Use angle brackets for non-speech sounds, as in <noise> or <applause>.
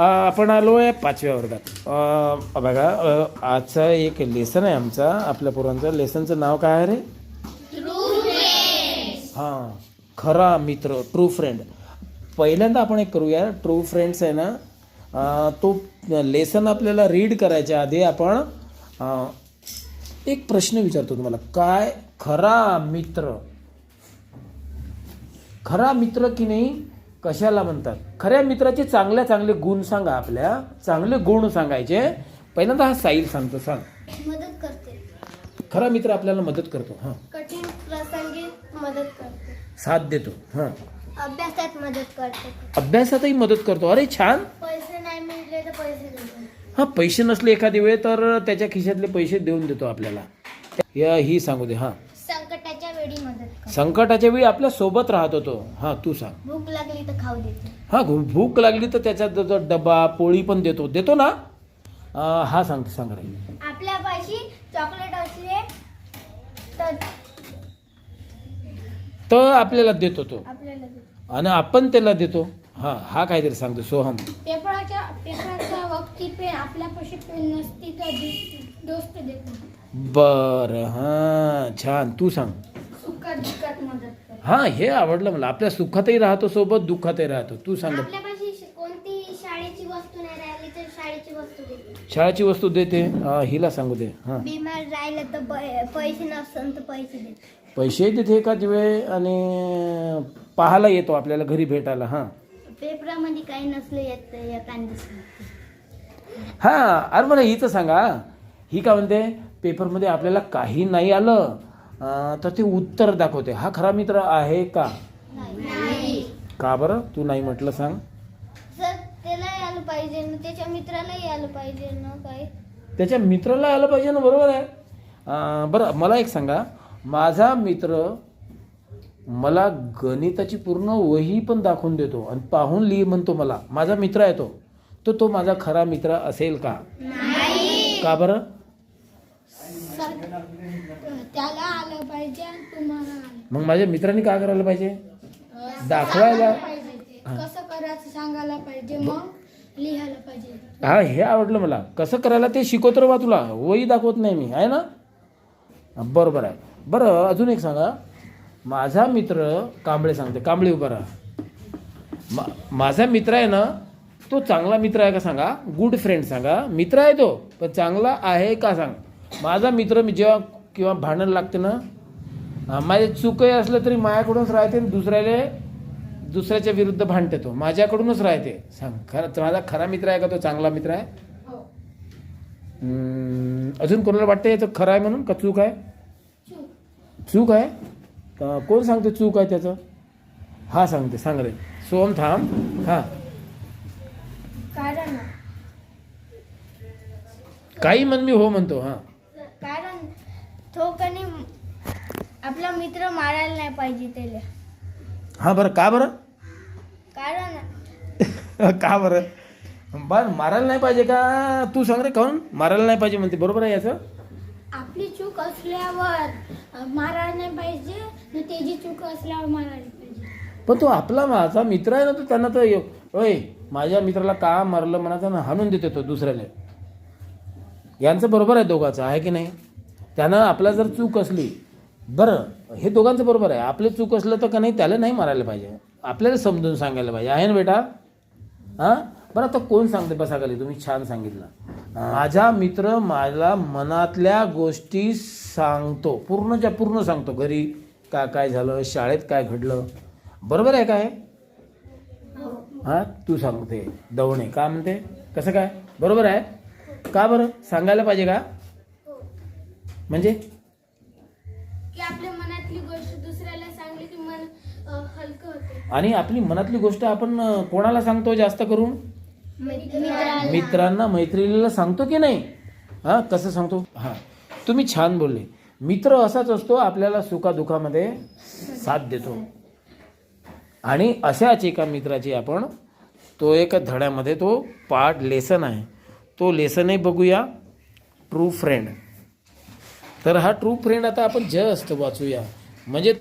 आपण आलो आहे पाचव्या वर्गात. बघा आजचा एक लेसन आहे आमचा आपल्या पोरांचं. लेसनचं नाव काय आहे रे? हां. खरा मित्र ट्रू फ्रेंड पहिल्यांदा आपण एक करूया. ट्रू फ्रेंड्स आहे ना तो लेसन आपल्याला रीड करायच्या आधी आपण एक प्रश्न विचारतो तुम्हाला. काय खरा मित्र? खरा मित्र की नाही? कशाला म्हणतात? खऱ्या मित्राचे चांगल्या चांगले गुण सांगा आपल्या. चांगले गुण सांगायचे. पहिल्यांदा हा साईल सांगतो सांग. मदत करते. खरा मित्र आपल्याला मदत करतो हां. कठीण प्रसंगी मदत करते. साथ देतो हां. अभ्यासात मदत करते. अभ्यासातही मदत करतो. अरे छान. पैसे नाही मिळले तर पैसे देते हां पैसे नसले एखादी वेळ तर त्याच्या खिशातले पैसे देऊन देतो आपल्याला. या ही सांगू दे हां संकटाच्या वेळी मदत करते संकटाच्या वेळी आपल्यासोबत राहत होतो. हां तू सांग. भूक लागली तर खाऊ देते. हां भूक लागली तर त्याच्यात डबा पोळी पण देतो. देतो ना? अं, हा सांग सांग रे. आपल्या पाशी चॉकलेट असले तर तर आपल्याला देतो तो. आपल्याला देते. आणि आपण त्याला देतो. हा हा काहीतरी सांगतो सोहम. पेपराच्या पेपराच्या वक्ती पेन आपल्या पाशी पेन नसती तर दो- दोस्त देतो. बर हा छान. तू सांग. हा हे आवडलं मला. आपल्या सुखातही राहतो सोबत दुःखातही राहतो. तू सांग. शाळेची वस्तू देते शाळेची वस्तू देते. हा, हिला सांगू दे. हा. पैसे देते एखाद वेळ आणि पाहायला येतो आपल्याला घरी भेटायला. हा. पेपरामध्ये काही नसलं येत हा अरे मला हिचं सांगा. ही काय म्हणते? पेपरमध्ये आपल्याला काही नाही आलं. तर ते उत्तर दाखवते. हा खरा मित्र आहे का? नाही. का बरं? तू नाही म्हटलं सांग. पाहिजे ना त्याच्या मित्रालाही आलं पाहिजे ना काय त्याच्या मित्राला आलं पाहिजे ना बरोबर आहे. अं, बरं मला एक सांगा. माझा मित्र मला गणिताची पूर्ण वही पण दाखवून देतो आणि पाहून लिही म्हणतो मला. माझा मित्र आहे तो. तो तो माझा खरा मित्र असेल का? का बरं? त्याला आलं पाहिजे आणि तुम्हाला आलं. मग माझ्या मित्रांनी काय करायला पाहिजे? दाखवायला? कसं करायचं सांगायला पाहिजे मग? लिहायला पाहिजे. हा हे आवडलं मला. कसं करायला ते शिकवतो रे बा तुला. वही दाखवत नाही मी. आहे ना? बरोबर आहे. बरं अजून एक सांगा. माझा मित्र कांबळे सांगते. कांबळे उभा राहा. मा माझा मित्र आहे ना तो चांगला मित्र आहे का सांगा? गुड फ्रेंड सांगा. मित्र आहे तो पण चांगला आहे का सांग? माझा मित्र मी जेव्हा किंवा भांडण लागते ना माझे चुकही असलं तरी माझ्याकडूनच राहते आणि दुसऱ्याला दुसऱ्याच्या विरुद्ध भांडते तो. माझ्याकडूनच राहते. सांग खरं माझा खरा मित्र आहे का तो चांगला मित्र आहे? हो. अजून कोणाला वाटतं याचं खरं आहे म्हणून का चूक आहे? चूक. आहे? कोण सांगते चूक आहे त्याचं? हा सांगते सांग रे. सोम थांब. हा. काही म्हण मी हो म्हणतो हा. तो कधी आपला मित्र मारायला नाही पाहिजे त्याला. हा बरं का बरं? कारण <laughs> का बरं? बरं मारायला नाही पाहिजे का? तू सांग रे काहून? मारायला नाही पाहिजे म्हणते बरोबर आहे याचं? आपली चूक असल्यावर मारायला नाही पाहिजे न त्याची चूक असल्यावर मारायला पाहिजे. पण तो आपला माझा मित्र आहे ना तो त्यांना तर यो- ओय माझ्या मित्राला का मारलं म्हणायचं ना हाणून देते तो दुसऱ्याला? यांचं बरोबर आहे दोघांचं आहे की नाही? त्यानं आपला जर चूक असली बरं हे दोघांचं बरोबर आहे. आपले चूक असलं तर का नाही त्याला नाही मारायला पाहिजे. आपल्याला समजून सांगायला पाहिजे. आहे ना बेटा? हां? बरं आता कोण सांगते बसा खाली? तुम्ही छान सांगितलं. माझा मित्र मला मनातल्या गोष्टी सांगतो. पूर्णच्या पूर्ण सांगतो. घरी काय काय झालं? शाळेत काय घडलं? बरोबर आहे काय? हां? तू सांगते. दवणे. का म्हणते? कसं काय? बरोबर आहे? का बरं? सांगायला पाहिजे का? म्हणजे? की आपल्या मनातली गोष्ट दुसऱ्याला सांगली की मन अ, हलकं होते. आणि आपली मनातली गोष्ट आपण अं, कोणाला सांगतो जास्त करून? मित्रांना मैत्रिणीला सांगतो की नाही? हां कसं सांगतो? हां. तुम्ही छान बोलले. मित्र असाच असतो आपल्याला सुखादुखामध्ये साथ देतो. आणि अशाच एका मित्राची आपण तो एक धड्यामध्ये तो पार्ट लेसन आहे. तो लेसनही बघूया. ट्रू फ्रेंड तर हा ट्रू फ्रेंड आता आपण जस्ट वाचूया. म्हणजे